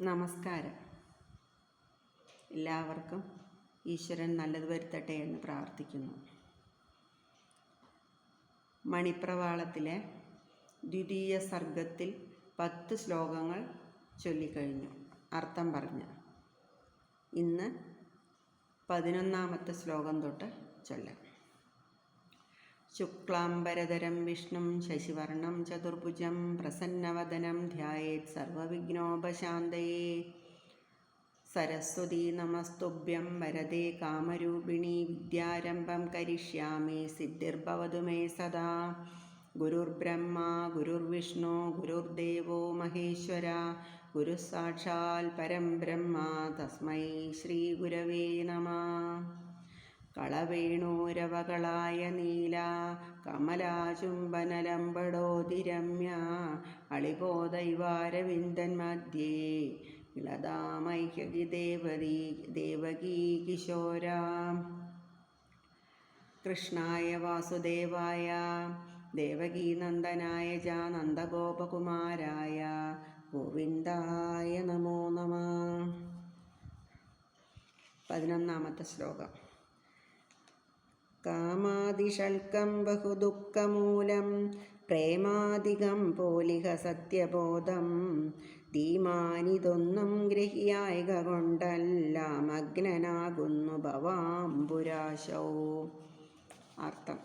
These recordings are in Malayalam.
നമസ്കാരം. എല്ലാവർക്കും ഈശ്വരൻ നല്ലത് വരുത്തട്ടെ എന്ന് പ്രാർത്ഥിക്കുന്നു. മണിപ്രവാളത്തിലെ ദ്വിതീയ സർഗത്തിൽ പത്ത് ശ്ലോകങ്ങൾ ചൊല്ലിക്കഴിഞ്ഞു. അർത്ഥം പറഞ്ഞു. ഇന്ന് പതിനൊന്നാമത്തെ ശ്ലോകം തൊട്ട് ചൊല്ലാം. ശുക്ലാംബരധരം വിഷ്ണും ശശിവർണം ചതുർഭുജം പ്രസന്നവദനം ധ്യായേത് സർവവിഘ്നോപശാന്തയേ. സരസ്വതി നമസ്തുഭ്യം വരദേ കാമരൂപിണി വിദ്യാരംഭം കരിഷ്യാമി സിദ്ധിർഭവതു മേ സദാ. ഗുരുർബ്രഹ്മ ഗുരുർവിഷ്ണു ഗുരുർദേവോ മഹേശ്വര ഗുരുസാക്ഷാൽ പരം ബ്രഹ്മ തസ്മൈ ശ്രീ ഗുരവേ നമ. കളവേണൂരവകളായ നീല കമലാചുംബനലമ്പടോതിരമ്യ അളിപോദൈവാരവിന്ദൻ മധ്യേ. ഇളതാമൈഹ്യകി ദേവതീ ദേവകീ കിശോര. കൃഷ്ണായ വാസുദേവായ ദേവകീനന്ദനായ ജാനന്ദഗോപകുമാരായ നന്ദഗോപകുമാരായ ഗോവിന്ദായ നമോ നമ. പതിനൊന്നാമത്തെ ശ്ലോകം. കാമാതിഷൽക്കം ബഹുദുഃഖമൂലം പ്രേമാധികം പോലിഹ സത്യബോധം. ധീമാനിതൊന്നും ഗ്രഹിയായക കൊണ്ടെല്ലാം അഗ്നനാകുന്നു ഭവാംബുരാശോ. അർത്ഥം.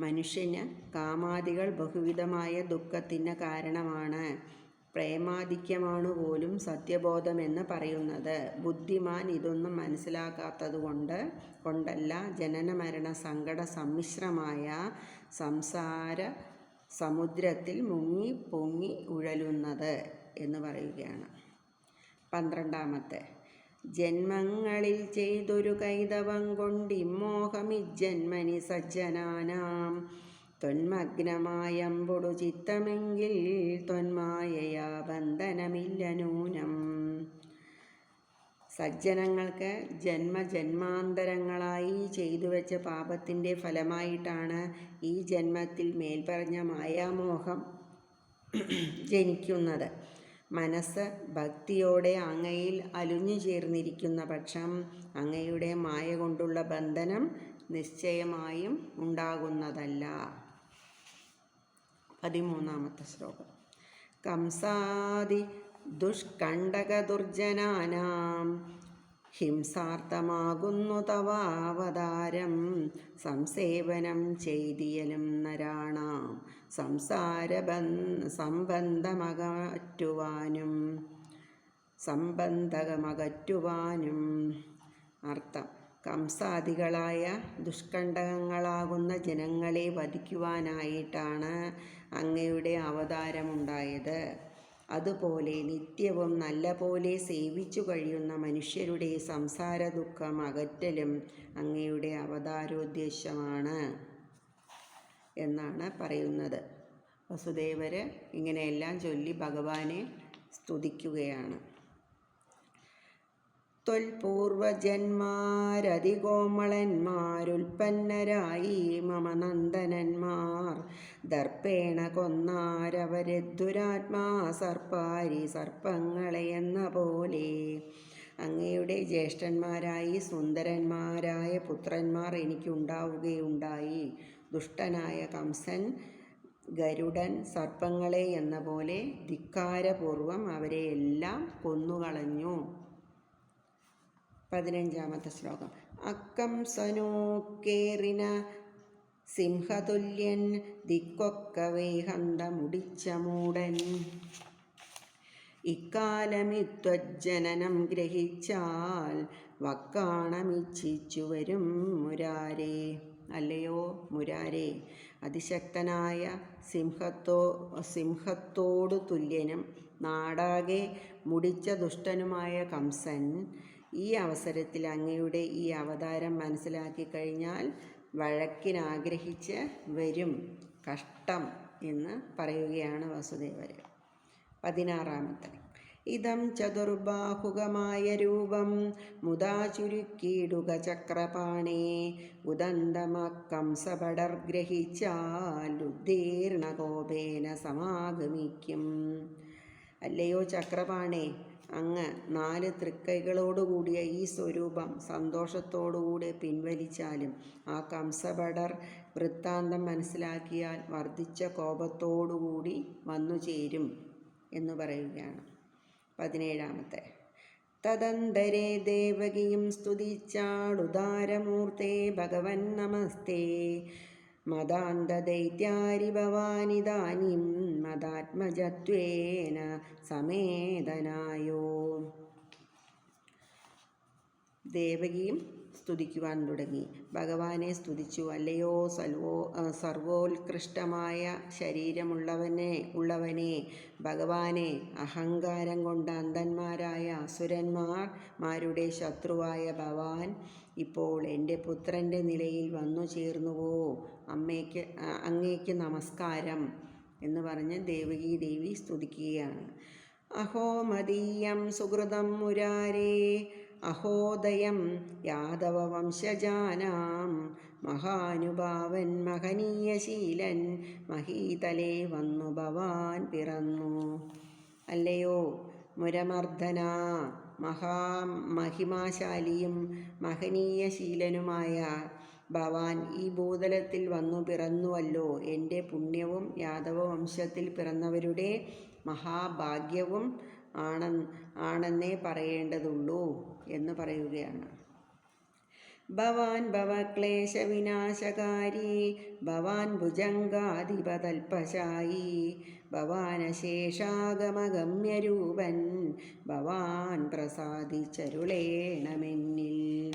മനുഷ്യന് കാമാദികൾ ബഹുവിധമായ ദുഃഖത്തിന് കാരണമാണ്. പ്രേമാധിക്യമാണ് പോലും സത്യബോധമെന്ന് പറയുന്നത്. ബുദ്ധിമാൻ ഇതൊന്നും മനസ്സിലാക്കാത്തതുകൊണ്ട് കൊണ്ടല്ല ജനനമരണ സങ്കട സമ്മിശ്രമായ സംസാര സമുദ്രത്തിൽ മുങ്ങി പൊങ്ങി ഉഴലുന്നത് എന്ന് പറയുകയാണ്. പന്ത്രണ്ടാമത്തെ. ജന്മങ്ങളിൽ ചെയ്തൊരു കൈതവം കൊണ്ടിമ്മോഹമിജ്ജന്മനി സജ്ജനാനാം. ത്വന്മഗ്നമായമ്പൊടു ചിത്തമെങ്കിൽ ത്വന്മായയാ ബന്ധനമില്ല നൂനം സജ്ജനങ്ങൾക്ക് ജന്മജന്മാന്തരങ്ങളായി ചെയ്തു വെച്ച പാപത്തിന്റെ ഫലമായിട്ടാണ് ഈ ജന്മത്തിൽ മേൽപ്പറഞ്ഞ മായാമോഹം ജനിക്കുന്നത്. മനസ്സ് ഭക്തിയോടെ അങ്ങയിൽ അലുഞ്ഞു ചേർന്നിരിക്കുന്ന പക്ഷം അങ്ങയുടെ മായ കൊണ്ടുള്ള ബന്ധനം നിശ്ചയമായും ഉണ്ടാകുന്നതല്ല. പതിമൂന്നാമത്തെ ശ്ലോകം. കംസാദി ദുഷ്കണ്ടകദുർജനാനാം ഹിംസാർത്ഥമാകുന്നു തവാവതാരം. സംസേവനം ചെയ്തിയലും നരാണാം സംസാരബൻ സംബന്ധമകറ്റുവാനും സംബന്ധകമകറ്റുവാനും. അർത്ഥം കംസാദികളായ ദുഷ്കണ്ടകങ്ങളാകുന്ന ജനങ്ങളെ വധിക്കുവാനായിട്ടാണ് അങ്ങയുടെ അവതാരമുണ്ടായത്. അതുപോലെ നിത്യവും നല്ലപോലെ സേവിച്ചു കഴിയുന്ന മനുഷ്യരുടെ സംസാര ദുഃഖം അകറ്റലും അങ്ങയുടെ അവതാരോദ്ദേശമാണ് എന്നാണ് പറയുന്നത്. വസുദേവര് ഇങ്ങനെയെല്ലാം ചൊല്ലി ഭഗവാനെ സ്തുതിക്കുകയാണ്. ത്വൽപൂർവജന്മാരതികോമളന്മാരുൽപ്പന്നരായി മമ നന്ദനന്മാർ. ദർപ്പേണ കൊന്നാരവരദ്ദുരാത്മാ സർപ്പാരി സർപ്പങ്ങളെ എന്ന പോലെ. അങ്ങയുടെ ജ്യേഷ്ഠന്മാരായി സുന്ദരന്മാരായ പുത്രന്മാർ എനിക്കുണ്ടാവുകയുണ്ടായി. ദുഷ്ടനായ കംസൻ ഗരുഡൻ സർപ്പങ്ങളെ എന്ന പോലെ ധിക്കാരപൂർവം അവരെ എല്ലാം കൊന്നുകളഞ്ഞു. പതിനഞ്ചാമത്തെ ശ്ലോകം. അക്കം സനോക്കേറിന സിംഹതുല്യൻ ദിക്കൊക്കവേ മുടിച്ച മൂടൻ ഇക്കാലമിത്വജ്ജനനം ഗ്രഹിച്ചാൽ വക്കാണമിച്ഛിച്ചു വരും മുരാരേ. അല്ലയോ മുരാരേ അതിശക്തനായ സിംഹത്തോ സിംഹത്തോടു തുല്യനും നാടാകെ മുടിച്ച ദുഷ്ടനുമായ കംസൻ ഈ അവസരത്തിൽ അങ്ങയുടെ ഈ അവതാരം മനസ്സിലാക്കി കഴിഞ്ഞാൽ വഴക്കിനാഗ്രഹിച്ച് വരും കഷ്ടം എന്ന് പറയുകയാണ് വസുദേവർ പതിനാറാമത്തെ. ഇതം ചതുർബാഹുകമായ രൂപം മുതാ ചുരുക്കിയിടുക ചക്രപാണേ. ഉദന്തമക്കംസപടർ ഗ്രഹിച്ചാൽ ഉദ്ദീർണകോപേന സമാഗമിക്കും. അല്ലയോ ചക്രപാണേ അങ്ങ് നാല് തൃക്കൈകളോടുകൂടിയ ഈ സ്വരൂപം സന്തോഷത്തോടുകൂടി പിൻവലിച്ചാലും ആ കംസഭടർ വൃത്താന്തം മനസ്സിലാക്കിയാൽ വർദ്ധിച്ച കോപത്തോടുകൂടി വന്നു ചേരും എന്ന് പറയുകയാണ്. പതിനേഴാമത്തെ. തദന്തരേ ദേവകിയും സ്തുതിച്ചാടുദാരമൂർത്തേ ഭഗവൻ നമസ്തേ. മദാന്തദൈത്യാരി മതാത്മജത്വേന സമേതനായോ. ദേവകിയും സ്തുതിക്കുവാൻ തുടങ്ങി. ഭഗവാനെ സ്തുതിച്ചു. അല്ലയോ സൽവോ സർവോത്കൃഷ്ടമായ ശരീരമുള്ളവനെ ഉള്ളവനെ ഭഗവാനെ അഹങ്കാരം കൊണ്ട് അന്ധന്മാരായ അസുരന്മാർ മാരുടെ ശത്രുവായ ഭവാൻ ഇപ്പോൾ എന്റെ പുത്രന്റെ നിലയിൽ വന്നു ചേർന്നുവോ? അമ്മയ്ക്ക് അങ്ങേക്ക് നമസ്കാരം എന്ന് പറഞ്ഞ് ദേവകി ദേവി സ്തുതിക്കുകയാണ്. അഹോ മദീയം സുഹൃതം മുരാരേ അഹോദയം യാദവ വംശജാനാം മഹാനുഭാവൻ മഹനീയശീലൻ മഹീതലേ വന്നു ഭവാൻ പിറന്നു. അല്ലയോ മുരമർദ്ദന മഹാ മഹിമാശാലിയും മഹനീയശീലനുമായ ഭവാൻ ഈ ഭൂതലത്തിൽ വന്നു പിറന്നുവല്ലോ. എന്റെ പുണ്യവും യാദവ വംശത്തിൽ പിറന്നവരുടെ മഹാഭാഗ്യവും ആണ ആണെന്നേ പറയേണ്ടതുള്ളൂ എന്ന് പറയുകയാണ്. ഭവാൻ ഭവക്ലേശവിനാശകാരി ഭവാൻ ഭുജംഗാധിപതൽപശായി ഭവാനശേഷാഗമഗമ്യരൂപൻ ഭവാൻ പ്രസാദിച്ചരുളേണമെന്നിൽ.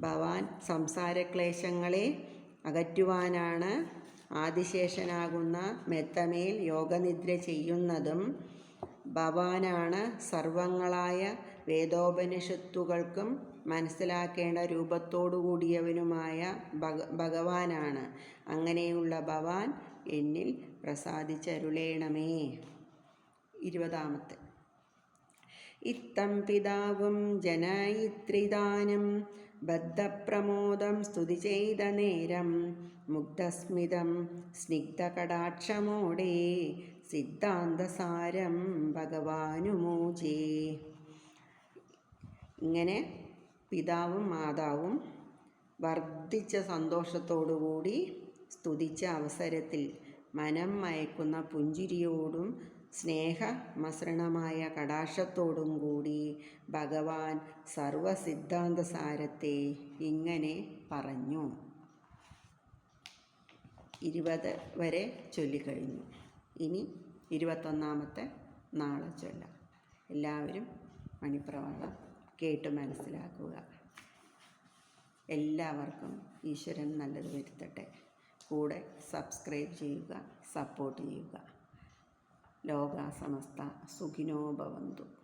ഭവാൻ സംസാരക്ലേശങ്ങളെ അകറ്റുവാനാണ് ആദിശേഷനാകുന്ന മെത്തമേൽ യോഗനിദ്ര ചെയ്യുന്നതും ഭവാനാണ് സർവങ്ങളായ വേദോപനിഷത്തുകൾക്കും മനസ്സിലാക്കേണ്ട രൂപത്തോടു കൂടിയവനുമായ ഭഗ ഭഗവാനാണ്. അങ്ങനെയുള്ള ഭവാൻ എന്നിൽ പ്രസാദിച്ചരുളേണമേ. ഇരുപതാമത്തെ. ഇത്തം പിതാവും ജനയിത്രിദാനം ബദ്ധപ്രമോദം സ്തുതി ചെയ്ത നേരം മുഗ്ധസ്മിതം സ്നിഗ്ധകടാക്ഷമോടെ സിദ്ധാന്തസാരം ഭഗവാനുമോചേ ഇങ്ങനെ പിതാവും മാതാവും വർദ്ധിച്ച സന്തോഷത്തോടുകൂടി സ്തുതിച്ച അവസരത്തിൽ മനം മയക്കുന്ന പുഞ്ചിരിയോടും സ്നേഹമസൃണമായ കടാക്ഷത്തോടും കൂടി ഭഗവാൻ സർവസിദ്ധാന്തസാരത്തെ ഇങ്ങനെ പറഞ്ഞു. ഇരുപത് വരെ ചൊല്ലിക്കഴിഞ്ഞു ഇനി ഇരുപത്തൊന്നാമത്തെ നാളെ ചൊല്ലാം. എല്ലാവരും മണിപ്രവാളം കേട്ട് മനസ്സിലാക്കുക. എല്ലാവർക്കും ഈശ്വരൻ നല്ലത് വരുത്തട്ടെ. കൂടെ സബ്സ്ക്രൈബ് ചെയ്യുക സപ്പോർട്ട് ചെയ്യുക. ലോകാസമസ്ത സുഖിനോ ഭവന്തു.